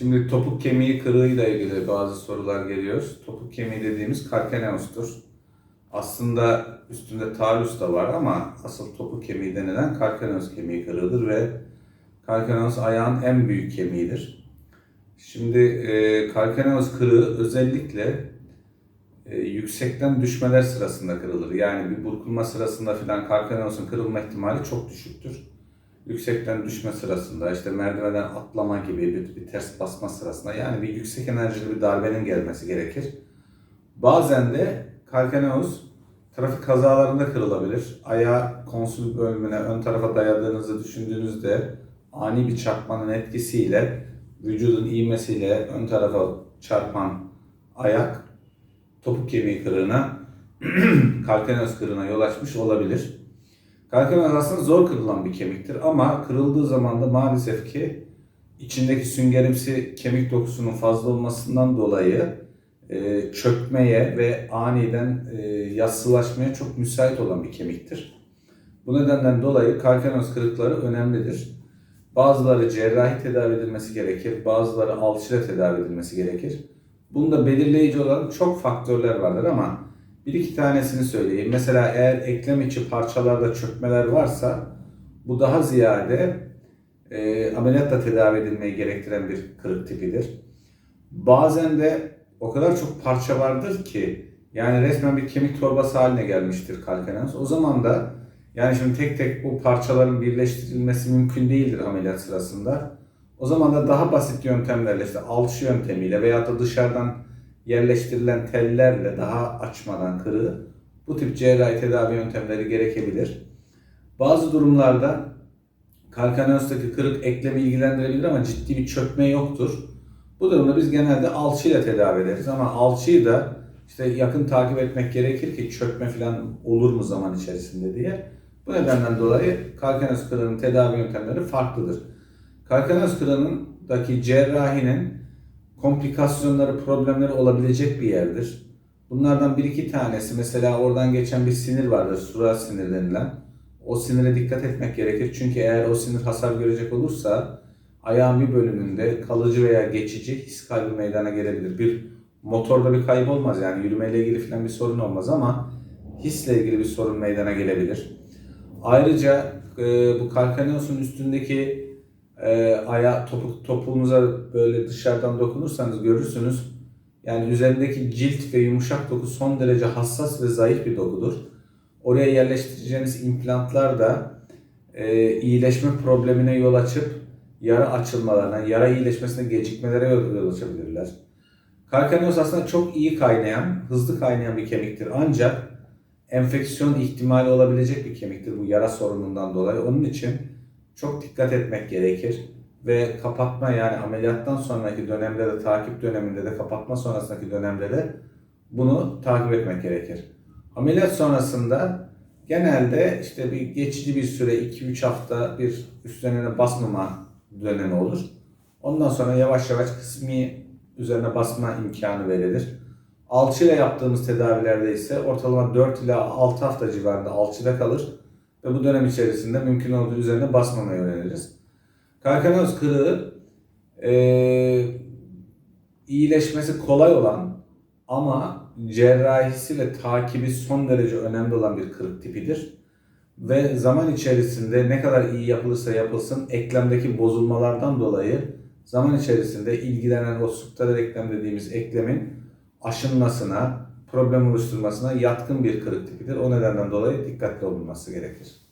Şimdi topuk kemiği kırığıyla ilgili bazı sorular geliyor. Topuk kemiği dediğimiz kalkaneustur. Aslında üstünde talus da var ama asıl topuk kemiği denilen kalkaneus kemiği kırığıdır ve kalkaneus ayağın en büyük kemiğidir. Şimdi e, kalkaneus kırığı özellikle e, yüksekten düşmeler sırasında kırılır. Yani bir burkulma sırasında filan kalkaneus'un kırılma ihtimali çok düşüktür. Yüksekten düşme sırasında, işte merdivenden atlama gibi bir, bir ters basma sırasında yani bir yüksek enerjili bir darbenin gelmesi gerekir. Bazen de kalkaneus trafik kazalarında kırılabilir. Ayağı konsül bölümüne ön tarafa dayadığınızı düşündüğünüzde ani bir çarpmanın etkisiyle vücudun iğmesiyle ön tarafa çarpan ayak topuk kemiği kırığına, kalkaneus kırığına yol açmış olabilir. Kalkaneus aslında zor kırılan bir kemiktir ama kırıldığı zaman da maalesef ki içindeki süngerimsi kemik dokusunun fazla olmasından dolayı e, çökmeye ve aniden e, yassılaşmaya çok müsait olan bir kemiktir. Bu nedenden dolayı kalkaneus kırıkları önemlidir. Bazıları cerrahi tedavi edilmesi gerekir, bazıları alçıyla tedavi edilmesi gerekir. Bunda belirleyici olan çok faktörler vardır ama bir iki tanesini söyleyeyim. Mesela eğer eklem içi parçalarda çökmeler varsa bu daha ziyade e, ameliyatla tedavi edilmeyi gerektiren bir kırık tipidir. Bazen de o kadar çok parça vardır ki yani resmen bir kemik torbası haline gelmiştir kalkaneus. O zaman da yani şimdi tek tek bu parçaların birleştirilmesi mümkün değildir ameliyat sırasında. O zaman da daha basit yöntemlerle işte alçı yöntemiyle veya da dışarıdan yerleştirilen tellerle daha açmadan kırığı bu tip cerrahi tedavi yöntemleri gerekebilir. Bazı durumlarda kalkaneustaki kırık eklemi ilgilendirebilir ama ciddi bir çökme yoktur. Bu durumda biz genelde alçıyla tedavi ederiz ama alçıyı da işte yakın takip etmek gerekir ki çökme falan olur mu zaman içerisinde diye. Bu nedenden dolayı kalkaneus kırığının tedavi yöntemleri farklıdır. Kalkaneus kırığındaki cerrahinin komplikasyonları, problemleri olabilecek bir yerdir. Bunlardan bir iki tanesi mesela oradan geçen bir sinir vardır, sural sinir denilen. O sinire dikkat etmek gerekir çünkü eğer o sinir hasar görecek olursa ayağın bir bölümünde kalıcı veya geçici his kaybı meydana gelebilir. Bir motorda bir kayıp olmaz yani yürümeyle ilgili falan bir sorun olmaz ama hisle ilgili bir sorun meydana gelebilir. Ayrıca e, bu kalkaneosun üstündeki e, aya topuk topuğunuza böyle dışarıdan dokunursanız görürsünüz. Yani üzerindeki cilt ve yumuşak doku son derece hassas ve zayıf bir dokudur. Oraya yerleştireceğiniz implantlar da e, iyileşme problemine yol açıp yara açılmalarına, yara iyileşmesine gecikmelere yol yol açabilirler. Kalkaneus aslında çok iyi kaynayan, hızlı kaynayan bir kemiktir. Ancak enfeksiyon ihtimali olabilecek bir kemiktir bu yara sorunundan dolayı. Onun için çok dikkat etmek gerekir ve kapatma yani ameliyattan sonraki dönemde de takip döneminde de kapatma sonrasındaki dönemde de bunu takip etmek gerekir. Ameliyat sonrasında genelde işte bir geçici bir süre 2-3 hafta bir üstlerine basmama dönemi olur. Ondan sonra yavaş yavaş kısmi üzerine basma imkanı verilir. Alçıyla yaptığımız tedavilerde ise ortalama 4 ila 6 hafta civarında alçıda kalır ve bu dönem içerisinde mümkün olduğu üzerine basmamayı öneririz. Kalkaneus kırığı e, iyileşmesi kolay olan ama cerrahisiyle takibi son derece önemli olan bir kırık tipidir. Ve zaman içerisinde ne kadar iyi yapılırsa yapılsın eklemdeki bozulmalardan dolayı zaman içerisinde ilgilenen o subtaral eklem dediğimiz eklemin aşınmasına, problem oluşturmasına yatkın bir kırık tipidir. O nedenden dolayı dikkatli olunması gerekir.